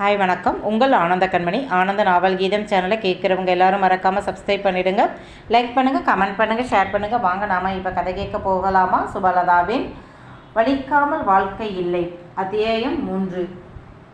Hi வணக்கம். உங்கள் ஆனந்த கண்மணி. ஆனந்த நாவல் கீதம் சேனலை கேட்குறவங்க எல்லாரும் மறக்காமல் சப்ஸ்கிரைப் பண்ணிடுங்க. லைக் பண்ணுங்கள் கமெண்ட் பண்ணுங்கள் ஷேர் பண்ணுங்கள் வாங்க நாம் இப்போ கதை கேட்க போகலாமா? சுபலதாவின் வலிக்காமல் வாழ்க்கை இல்லை. அத்தியாயம் மூன்று.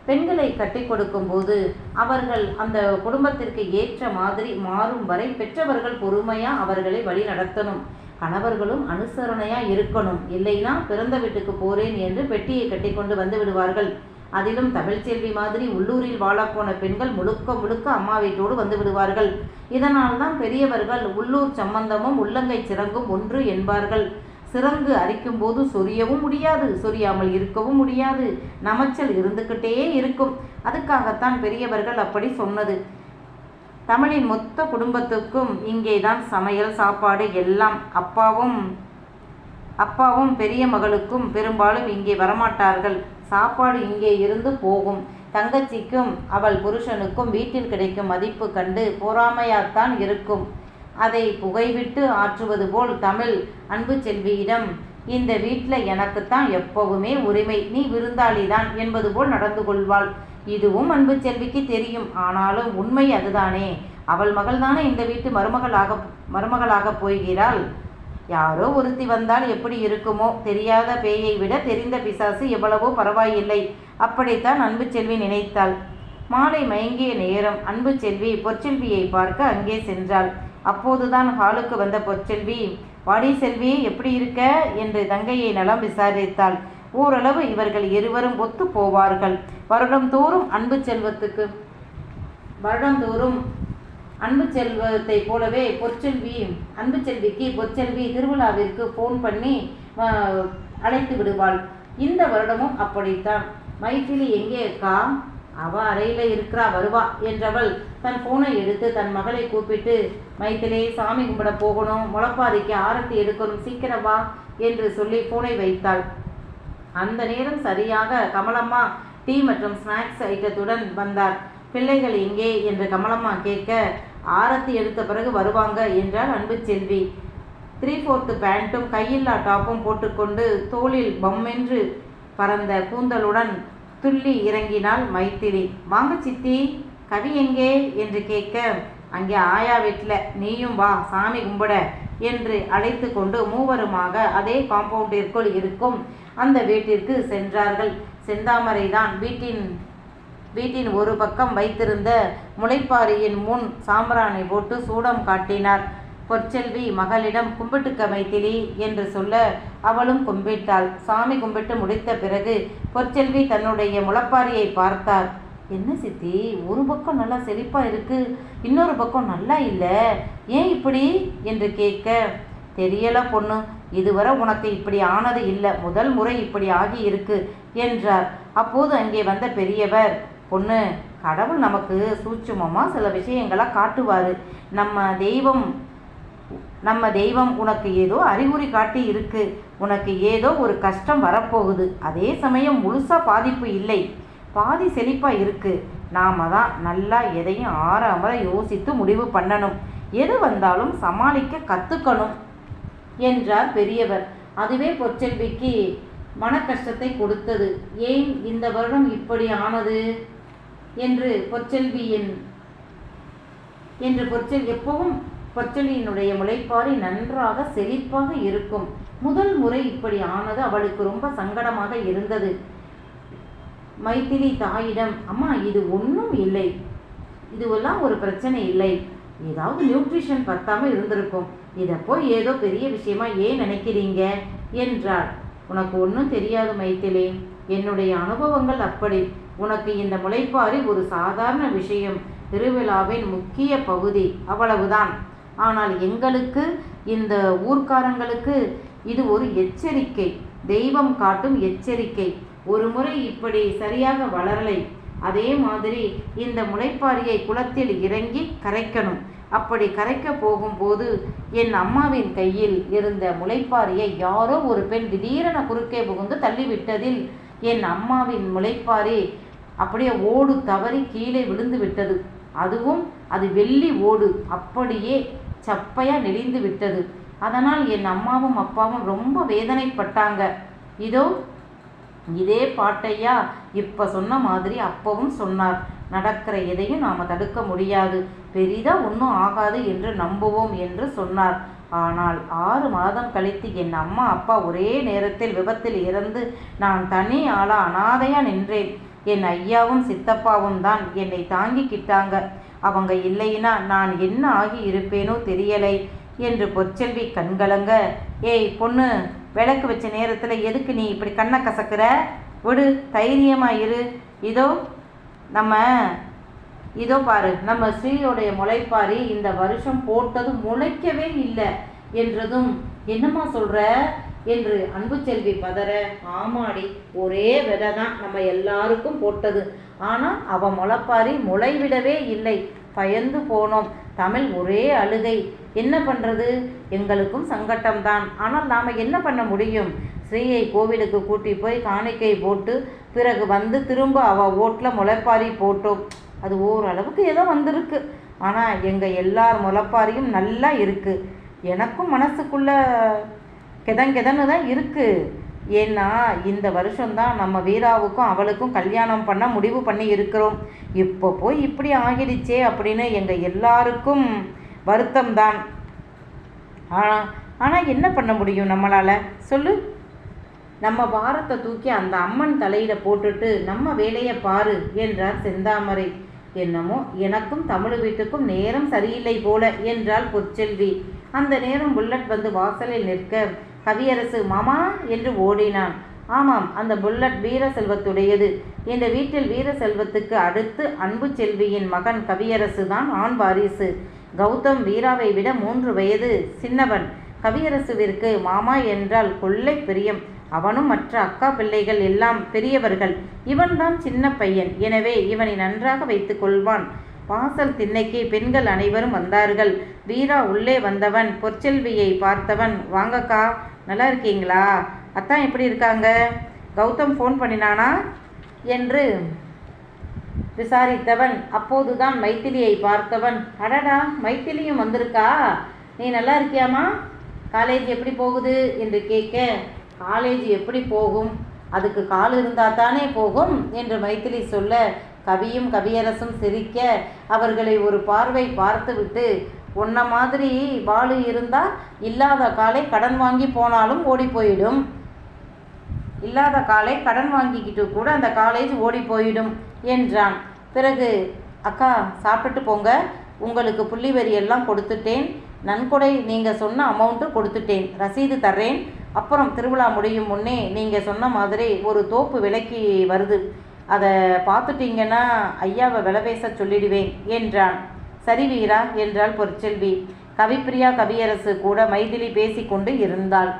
பெண்களை கட்டி கொடுக்கும்போது அவர்கள் அந்த குடும்பத்திற்கு ஏற்ற மாதிரி மாறும் வரை பெற்றவர்கள் பொறுமையாக அவர்களை வழி நடத்தணும். கணவர்களும் அனுசரணையாக இருக்கணும். இல்லைன்னா பிறந்த வீட்டுக்கு போகிறேன் என்று பெட்டியை கட்டி கொண்டு வந்து விடுவார்கள். அதிலும் தமிழ்ச்செல்வி மாதிரி உள்ளூரில் வாழப்போன பெண்கள் முழுக்க முழுக்க அம்மா வீட்டோடு வந்து விடுவார்கள். இதனால் தான் பெரியவர்கள் உள்ளூர் சம்பந்தமும் உள்ளங்கை சிறங்கும் ஒன்று என்பார்கள். சிறங்கு அரிக்கும் போது சொரியவும் முடியாது சொரியாமல் இருக்கவும் முடியாது. நமைச்சல் இருந்துக்கிட்டே இருக்கும். அதுக்காகத்தான் பெரியவர்கள் அப்படி சொன்னது. தமிழின் மொத்த குடும்பத்துக்கும் இங்கேதான் சமையல் சாப்பாடு எல்லாம் அப்பாவும் அப்பாவும் பெரிய மகளுக்கும் பெரும்பாலும் இங்கே வரமாட்டார்கள். சாப்பாடு இங்கே இருந்து போகும். தங்கச்சிக்கும் அவள் புருஷனுக்கும் வீட்டில் கிடைக்கும் மதிப்பு கண்டு பொறாமையாத்தான் இருக்கும். அதை புகைவிட்டு ஆற்றுவது போல் தமிழ் அன்பு செல்வியிடம் இந்த வீட்டில் எனக்குத்தான் எப்பவுமே உரிமை நீ விருந்தாளிதான் என்பது போல் நடந்து கொள்வாள். இதுவும் அன்பு செல்விக்கு தெரியும். ஆனாலும் உண்மை அதுதானே. அவள் மகள்தானே இந்த வீட்டு மருமகளாக மருமகளாக போகிறாள்? யாரோ ஒருத்தி வந்தால் எப்படி இருக்குமோ தெரியாத பேயை விட தெரிந்த பிசாசு எவ்வளவோ பரவாயில்லை. அப்படித்தான் அன்பு செல்வி நினைத்தாள். மாலை மயங்கிய நேரம் அன்பு செல்வி பொற்செல்வியை பார்க்க அங்கே சென்றாள். அப்போதுதான் ஹாலுக்கு வந்த பொற்செல்வி வாடி செல்வி எப்படி இருக்க? என்று தங்கையை நலம் விசாரித்தாள். ஓரளவு இவர்கள் இருவரும் ஒத்து போவார்கள். வருடந்தோறும் அன்பு செல்வத்துக்கு வருடந்தோறும் அன்பு செல்வத்தை போலவே பொற்செல்வி அன்பு செல்விக்கு பொற்செல்வி திருவிழாவிற்கு ஃபோன் பண்ணி அழைத்து விடுவாள். இந்த வருடமும் அப்படித்தான். மைத்திலி எங்கே அக்கா? அவ அறையில இருக்கிறா வருவா என்றவள் தன் போனை எடுத்து தன் மகளை கூப்பிட்டு மைத்திலே சாமி கும்பிட போகணும் முளப்பாரிக்கு ஆரத்தி எடுக்கணும் சீக்கிரம் வா என்று சொல்லி போனை வைத்தாள். அந்த நேரம் சரியாக கமலம்மா டீ மற்றும் ஸ்நாக்ஸ் ஐட்டத்துடன் வந்தார். பிள்ளைகள் எங்கே என்று கமலம்மா கேட்க ஆரத்தி எடுத்த பிறகு வருவாங்க என்றார் அன்பு செல்வி. த்ரீ ஃபோர்த்து பேண்ட்டும் கையில்லா டாப்பும் போட்டுக்கொண்டு தோளில் பம்மென்று பறந்த கூந்தலுடன் துள்ளி இறங்கினாள் மைத்திரி வாங்க சித்தி கவி எங்கே? என்று கேட்க அங்கே ஆயா வீட்டில் நீயும் வா சாமி கும்பிட என்று அழைத்து கொண்டு மூவருமாக அதே காம்பவுண்டிற்குள் இருக்கும் அந்த வீட்டிற்கு சென்றார்கள். செந்தாமரை தான் வீட்டின் வீட்டின் ஒரு பக்கம் வைத்திருந்த முளைப்பாரியின் முன் சாம்பிராணி போட்டு சூடம் காட்டினார். பொற்செல்வி மகளிடம் கும்பிட்டுக்க மைத்திலி என்று சொல்ல அவளும் கும்பிட்டாள். சாமி கும்பிட்டு முடித்த பிறகு பொற்செல்வி தன்னுடைய முளப்பாரியை பார்த்தார். என்ன சித்தி ஒரு பக்கம் நல்லா செழிப்பாக இருக்கு இன்னொரு பக்கம் நல்லா இல்லை ஏன் இப்படி? என்று கேட்க தெரியல பொண்ணு இதுவரை உனக்கு இப்படி ஆனது இல்லை முதல் முறை இப்படி ஆகி இருக்கு என்றார். அப்போது அங்கே வந்த பெரியவர் பொண்ணு கடவுள் நமக்கு சூட்சுமமாக சில விஷயங்களை காட்டுவார். நம்ம தெய்வம் நம்ம தெய்வம் உனக்கு ஏதோ அறிகுறி காட்டி இருக்கு. உனக்கு ஏதோ ஒரு கஷ்டம் வரப்போகுது. அதே சமயம் முழுசாக பாதிப்பு இல்லை. பாதி செழிப்பாக இருக்குது நாம தான் நல்லா எதையும் ஆறாமல் யோசித்து முடிவு பண்ணணும். எது வந்தாலும் சமாளிக்க கற்றுக்கணும் என்றார் பெரியவர். அதுவே பொற்செல்விக்கு மன கஷ்டத்தை கொடுத்தது. ஏன் இந்த வருடம் இப்படி ஆனது? என்று பொற்செல்வியின் என்று பொற்செல் எப்பவும் பொற்செல்வியினுடைய முளைப்பாறை நன்றாக செழிப்பாக இருக்கும். முதல் முறை இப்படி ஆனது அவளுக்கு ரொம்ப சங்கடமாக இருந்தது. மைத்திலி தாயிடம் அம்மா இது ஒன்றும் இல்லை. இதுவெல்லாம் ஒரு பிரச்சனை இல்லை. ஏதாவது நியூட்ரிஷன் பத்தாமல் இருந்திருக்கும். இதை போய் ஏதோ பெரிய விஷயமா ஏன் நினைக்கிறீங்க? என்றார் உனக்கு ஒன்றும் தெரியாது மைத்திலி. என்னுடைய அனுபவங்கள் அப்படி. உனக்கு இந்த முளைப்பாரி ஒரு சாதாரண விஷயம். திருவிழாவின் முக்கிய பகுதி அவ்வளவுதான். ஆனால் எங்களுக்கு இந்த ஊர்க்காரங்களுக்கு இது ஒரு எச்சரிக்கை. தெய்வம் காட்டும் எச்சரிக்கை. ஒரு முறை இப்படி சரியாக வளரலை. அதே மாதிரி இந்த முளைப்பாரியை குளத்தில் இறங்கி கரைக்கணும். அப்படி கரைக்க போகும்போது என் அம்மாவின் கையில் இருந்த முளைப்பாரியை யாரோ ஒரு பெண் திடீரென குறுக்கே புகுந்து தள்ளிவிட்டதில் என் அம்மாவின் முளைப்பாரி அப்படியே ஓடு தவறி கீழே விழுந்து விட்டது. அதுவும் அது வெள்ளி ஓடு. அப்படியே சப்பையாக நெளிந்து விட்டது. அதனால் என் அம்மாவும் அப்பாவும் ரொம்ப வேதனைப்பட்டாங்க. இதோ இதே பாட்டையா இப்போ சொன்ன மாதிரி அப்பவும் சொன்னார். நடக்கிற எதையும் நாம் தடுக்க முடியாது. பெரிதாக ஒன்றும் ஆகாது என்று நம்புவோம் என்று சொன்னார். ஆனால் ஆறு மாதம் கழித்து என் அம்மா அப்பா ஒரே நேரத்தில் விபத்தில் இறந்து நான் தனி ஆளா அனாதையாக நின்றேன். என் ஐயாவும் சித்தப்பாவும் தான் என்னை தாங்கிக்கிட்டாங்க அவங்க இல்லைன்னா நான் என்ன ஆகி இருப்பேனோ தெரியலை என்று பொற்செல்வி கண்கலங்க. ஏய் பொண்ணு விளக்கு வச்ச நேரத்தில் எதுக்கு நீ இப்படி கண்ணை கசக்கிற? விடு தைரியமாக இரு. இதோ நம்ம இதோ பாரு நம்ம ஸ்ரீயோடைய முளைப்பாரி இந்த வருஷம் போட்டதும் முளைக்கவே இல்லை என்றதும் என்னம்மா சொல்கிற என்று அன்பு செல்வி பதற ஆமாடி ஒரே விதை தான் நம்ம எல்லாருக்கும் போட்டது. ஆனால் அவ முளைப்பாரி முளைவிடவே இல்லை. பயந்து போனோம். தமிழ் ஒரே அழுகை. என்ன பண்ணுறது எங்களுக்கும் சங்கட்டம்தான். ஆனால் நாம் என்ன பண்ண முடியும்? ஸ்ரீயை கோவிலுக்கு கூட்டி போய் காணிக்கை போட்டு பிறகு வந்து திரும்ப அவள் ஓட்டில் முளைப்பாரி போட்டோம். அது ஓரளவுக்கு ஏதோ வந்திருக்கு. ஆனால் எங்கள் எல்லார் முளைப்பாரியும் நல்லா இருக்குது எனக்கும் மனசுக்குள்ளே கெதங்கெதன்னு தான் இருக்குது ஏன்னா இந்த வருஷம்தான் நம்ம வீராவுக்கும் அவளுக்கும் கல்யாணம் பண்ண முடிவு பண்ணி இருக்கிறோம். இப்போ போய் இப்படி ஆகிடுச்சே அப்படின்னு எங்கள் எல்லாருக்கும் வருத்தம் தான் ஆனால் ஆனால் என்ன பண்ண முடியும் நம்மளால்? சொல்லு. நம்ம வாரத்தை தூக்கி அந்த அம்மன் தலையில் போட்டுட்டு நம்ம வேலையை பாரு என்றார் செந்தாமரை. என்னமோ எனக்கும் தமிழ் வீட்டுக்கும் நேரம் சரியில்லை போல என்றாள் பொற்செல்வி. அந்த நேரம் புல்லட் வந்து வாசலில் நிற்க கவியரசு மாமா என்று ஓடினான். ஆமாம் அந்த புல்லட் வீரசெல்வத்துடையது இந்த வீட்டில் வீரசெல்வத்துக்கு அடுத்து அன்பு செல்வியின் மகன் கவியரசு தான் ஆண் வாரிசு. கௌதம் வீராவை விட மூன்று வயது சின்னவன். கவியரசுவிற்கு மாமா என்றால் கொள்ளை பிரியம். அவனும் மற்ற அக்கா பிள்ளைகள் எல்லாம் பெரியவர்கள். இவன்தான் சின்ன பையன். எனவே இவனை நன்றாக வைத்துக் கொள்வான். வாசல் திண்ணைக்கு பெண்கள் அனைவரும் வந்தார்கள். வீரா உள்ளே வந்தவன் பொற்செல்வியை பார்த்தவன் வாங்கக்கா நல்லா இருக்கீங்களா? அத்தான் எப்படி இருக்காங்க? கௌதம் ஃபோன் பண்ணினானா? என்று விசாரித்தவன் அப்போதுதான் மைத்திலியை பார்த்தவன். அடடா மைத்திலியும் வந்திருக்கா? நீ நல்லா இருக்கியாமா காலேஜ் எப்படி போகுது? என்று கேட்க காலேஜ் எப்படி போகும்? அதுக்கு கால் இருந்தால் தானே போகும்? என்று மைத்திலி சொல்ல கவியும் கவியரசும் சிரிக்க அவர்களை ஒரு பார்வை பார்த்துவிட்டு உன்ன மாதிரி வாளு இருந்தால் இல்லாத காலை கடன் வாங்கி போனாலும் ஓடி போயிடும் இல்லாத காலை கடன் வாங்கிக்கிட்டு கூட அந்த காலேஜ் ஓடி போயிடும் என்றான். பிறகு அக்கா சாப்பிட்டு போங்க. உங்களுக்கு புள்ளி வரி எல்லாம் கொடுத்துட்டேன். நன்கொடை நீங்கள் சொன்ன அமௌண்ட்டு கொடுத்துட்டேன். ரசீது தர்றேன். அப்புறம் திருவிழா முடியும் முன்னே நீங்கள் சொன்ன மாதிரி ஒரு தோப்பு விலைக்கு வருது. அதை பார்த்துட்டீங்கன்னா ஐயாவை வில பேச சொல்லிடுவேன் என்றான். சரி வீரா என்றாள் பொற்செல்வி. கவிப்பிரியா கவியரசு கூட மைதிலி பேசிக்கொண்டு இருந்தாள்.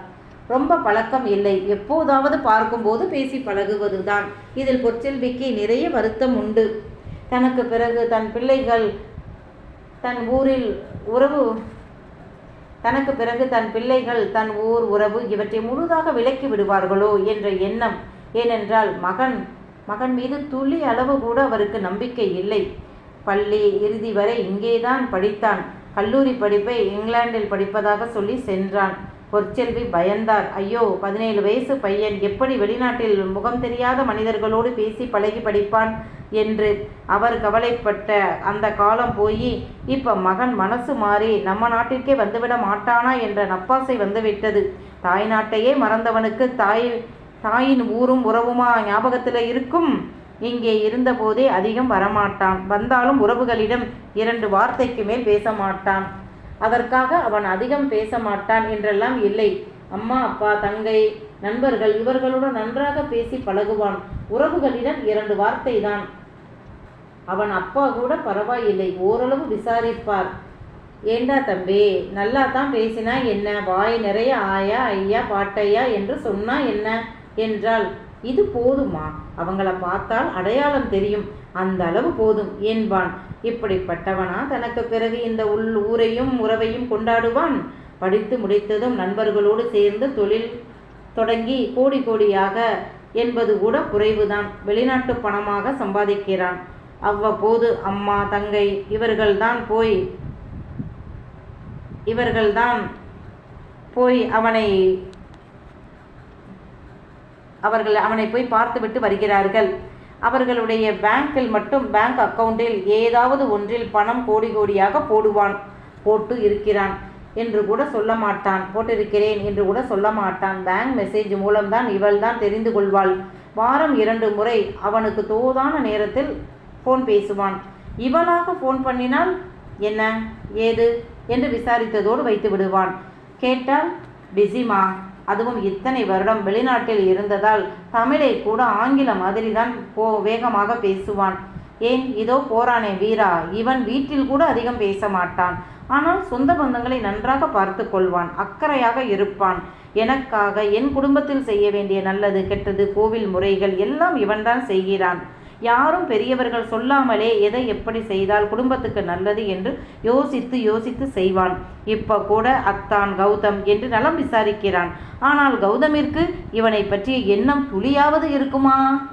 ரொம்ப பழக்கம் இல்லை. எப்போதாவது பார்க்கும்போது பேசி பழகுவதுதான். இதில் பொற்செல்விக்கு நிறைய வருத்தம் உண்டு. தனக்கு பிறகு தன் பிள்ளைகள் தன் ஊரில் உறவு தனக்கு பிறகு தன் பிள்ளைகள் தன் ஊர் உறவு இவற்றை முழுதாக விலக்கி விடுவார்களோ என்ற எண்ணம். ஏனென்றால் மகன் மகன் மீது துளி அளவு கூட அவருக்கு நம்பிக்கை இல்லை. பள்ளி இறுதி வரை இங்கேதான் படித்தான். கல்லூரி படிப்பை இங்கிலாந்தில் படிப்பதாக சொல்லி சென்றான். பொற்செல்வி பயந்தார் ஐயோ பதினேழு வயசு பையன். எப்படி வெளிநாட்டில் முகம் தெரியாத மனிதர்களோடு பேசி பழகி படிப்பான் என்று அவர் கவலைப்பட்ட அந்த காலம் போய் இப்போ மகன் மனசு மாறி நம்ம நாட்டிற்கே வந்துவிட மாட்டானா என்ற நப்பாசை வந்துவிட்டது. தாய் நாட்டையே மறந்தவனுக்கு தாய் தாயின் ஊரும் உறவுமா ஞாபகத்தில் இருக்கும்? இங்கே இருந்தபோதே அதிகம் வரமாட்டான். வந்தாலும் உறவுகளிடம் இரண்டு வார்த்தைக்கு மேல் பேச மாட்டான் அதற்காக அவன் அதிகம் பேச மாட்டான் என்றெல்லாம் இல்லை. அம்மா அப்பா தங்கை நண்பர்கள் இவர்களுடன் நன்றாக பேசி பழகுவான். உறவுகளிடம் இரண்டு வார்த்தை தான் அவன் அப்பா கூட பரவாயில்லை. ஓரளவு விசாரிப்பார். ஏண்டா தம்பி நல்லா தான் பேசினா என்ன? வாய் நிறைய ஆயா ஐயா பாட்டையா? என்று சொன்னா என்ன? என்றால் இது போதுமா? அவங்கள பார்த்தால் அடையாளம் தெரியும். அந்த அளவு போதும் என்பான். இப்படிப்பட்டவனா? தனக்கு பிறகு இந்த உள் ஊரையும் உறவையும் கொண்டாடுவான்? படித்து முடித்ததும் நண்பர்களோடு சேர்ந்து தொழில் தொடங்கி கோடி கோடியாக என்பது கூட குறைவுதான். வெளிநாட்டு பணமாக சம்பாதிக்கிறான். அவ்வப்போது அம்மா தங்கை இவர்கள்தான் போய் இவர்கள்தான் போய் அவனை அவர்கள் அவனை போய் பார்த்துவிட்டு வருகிறார்கள். அவர்களுடைய பேங்கில் மட்டும் பேங்க் அக்கவுண்டில் ஏதாவது ஒன்றில் பணம் கோடி கோடியாக போடுவான். போட்டு இருக்கிறான் என்று கூட சொல்ல மாட்டான். போட்டிருக்கிறேன் என்று கூட சொல்ல மாட்டான். பேங்க் மெசேஜ் மூலம்தான் இவள் தான் தெரிந்து கொள்வாள். வாரம் இரண்டு முறை அவனுக்கு தோதான நேரத்தில் ஃபோன் பேசுவான். இவளாக ஃபோன் பண்ணினால் என்ன? ஏது? என்று விசாரித்ததோடு வைத்து விடுவான். கேட்டால் பிஸிமா அதுவும் இத்தனை வருடம் வெளிநாட்டில் இருந்ததால் தமிழை கூட ஆங்கில மாதிரி தான் போ வேகமாக பேசுவான். ஏன்? இதோ போறானே வீரா. இவன் வீட்டில் கூட அதிகம் பேச மாட்டான். ஆனால் சொந்த பந்தங்களை நன்றாக பார்த்து கொள்வான். அக்கறையாக இருப்பான். எனக்காக என் குடும்பத்தில் செய்ய வேண்டிய நல்லது கெட்டது கோவில் முறைகள் எல்லாம் இவன்தான் செய்கிறான். யாரும் பெரியவர்கள் சொல்லாமலே எதை எப்படி செய்தால் குடும்பத்துக்கு நல்லது என்று யோசித்து யோசித்து செய்வான். இப்ப கூட அத்தான் கௌதம் என்று நலம் விசாரிக்கிறான். ஆனால் கௌதமிற்கு இவனை பற்றிய எண்ணம் துளியாவது இருக்குமா?